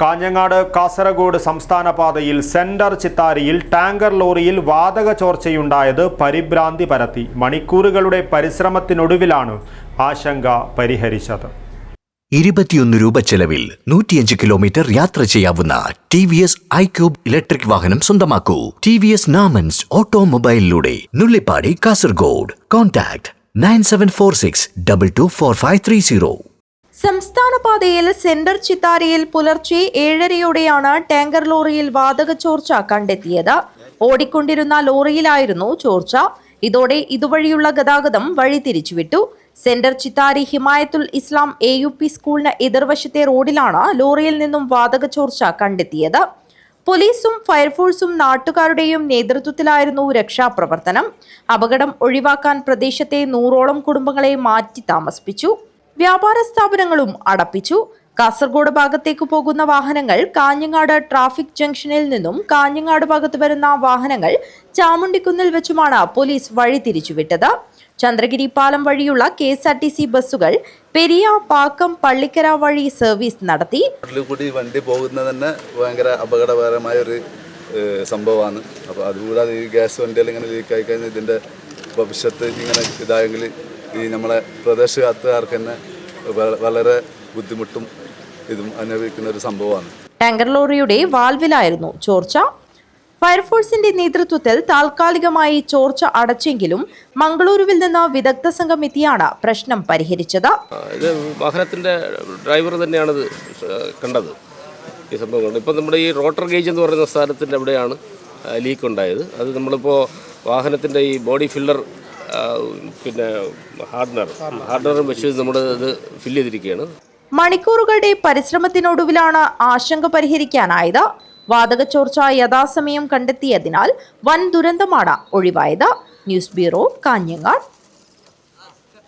കാഞ്ഞങ്ങാട് കാസർഗോഡ് സംസ്ഥാന പാതയിൽ centre ചിത്താരിയിൽ tanker ലോറിയിൽ വാതക ചോർച്ചയുണ്ടായത് പരിഭ്രാന്തി പരത്തി. മണിക്കൂറുകളുടെ പരിശ്രമത്തിനൊടുവിലാണ് ആശങ്ക പരിഹരിച്ചത്. ഇരുപത്തിയൊന്ന് രൂപ ചെലവിൽ നൂറ്റിയഞ്ച് കിലോമീറ്റർ യാത്ര ചെയ്യാവുന്ന T V S iQube electric വാഹനം സ്വന്തമാക്കൂ. T V S നാമൻസ് ഓട്ടോമൊബൈലിലൂടെ Nullippady Kasaragod. Contact nine seven four six double two four five three zero. സംസ്ഥാന പാതയിൽ സെന്റർ ചിത്താരയിൽ പുലർച്ചെ ഏഴരയോടെയാണ് ടാങ്കർ ലോറിയിൽ വാതക ചോർച്ച കണ്ടെത്തിയത്. ഓടിക്കൊണ്ടിരുന്ന ലോറിയിലായിരുന്നു ചോർച്ച. ഇതോടെ ഇതുവഴിയുള്ള ഗതാഗതം വഴിതിരിച്ചുവിട്ടു centre Chithari Himayathul Islam A U P സ്കൂളിന് എതിർവശത്തെ റോഡിലാണ് ലോറിയിൽ നിന്നും വാതക ചോർച്ച കണ്ടെത്തിയത്. പോലീസും ഫയർഫോഴ്സും നാട്ടുകാരുടെയും നേതൃത്വത്തിലായിരുന്നു രക്ഷാപ്രവർത്തനം. അപകടം ഒഴിവാക്കാൻ പ്രദേശത്തെ നൂറോളം കുടുംബങ്ങളെ മാറ്റി താമസിപ്പിച്ചു. വ്യാപാര സ്ഥാപനങ്ങളും അടപ്പിച്ചു. കാസർഗോഡ് ഭാഗത്തേക്ക് പോകുന്ന വാഹനങ്ങൾ കാഞ്ഞങ്ങാട് ട്രാഫിക് ജംഗ്ഷനിൽ നിന്നും കാഞ്ഞങ്ങാട് ഭാഗത്ത് വരുന്ന വാഹനങ്ങൾ ചാമുണ്ടിക്കുന്നിൽ വെച്ചുമാണ് പോലീസ് വഴി തിരിച്ചുവിട്ടത്. ചന്ദ്രഗിരി പാലം വഴിയുള്ള K S R T C ബസ്സുകൾ പെരിയ പാക്കം പള്ളിക്കര വഴി സർവീസ് നടത്തി. കൂടി വണ്ടി പോകുന്നത് തന്നെ ഭയങ്കര അപകടകരമായ ഒരു സംഭവമാണ്. അപ്പോൾ അതുകൂടാതെ ഈ ഗ്യാസ് വണ്ടികൾ ഇങ്ങനെ ലീക്ക് ആയി കഴിഞ്ഞാൽ ഇതിന്റെ ഭവിഷ്യത്ത് ഇങ്ങനെ ഇതായെങ്കിൽ ഈ നമ്മളെ പ്രദേശകാർക്ക് തന്നെ വളരെ ബുദ്ധിമുട്ടും ഇതും അനുഭവിക്കുന്ന ഒരു സംഭവമാണ്. ടാങ്കർ ലോറിയുടെ വാൽവിലായിരുന്നു ചോർച്ച. ഫയർഫോഴ്സിന്റെ നേതൃത്വത്തിൽ താൽക്കാലികമായി ചോർച്ച അടച്ചെങ്കിലും മംഗളൂരുവിൽ നിന്ന് വിദഗ്ധ സംഘം എത്തിയാണ് പ്രശ്നം പരിഹരിച്ചത്. ഇത് വാഹനത്തിന്റെ ഡ്രൈവർ തന്നെയാണ് കണ്ടത് ഈ സംഭവം. ഇപ്പം നമ്മുടെ ഈ റോട്ടർ ഗേജ് എന്ന് പറയുന്ന സ്ഥലത്തിന്റെ അവിടെയാണ് ലീക്ക് ഉണ്ടായത് അത് നമ്മളിപ്പോൾ വാഹനത്തിന്റെ ഈ ബോഡി ഫില്ലർ പിന്നെ ഹാർഡ്നർ. ഹാർഡ്നറും വെച്ച് നമ്മൾ ഇത് ഫില്ല് ചെയ്തിരിക്കുകയാണ്. മണിക്കൂറുകളുടെ പരിശ്രമത്തിനൊടുവിലാണ് ആശങ്ക പരിഹരിക്കാനായത്. വാതക ചോർച്ച യഥാസമയം കണ്ടെത്തിയതിനാൽ വൻ ദുരന്തമാണ് ഒഴിവായത്. News bureau Kanhangad.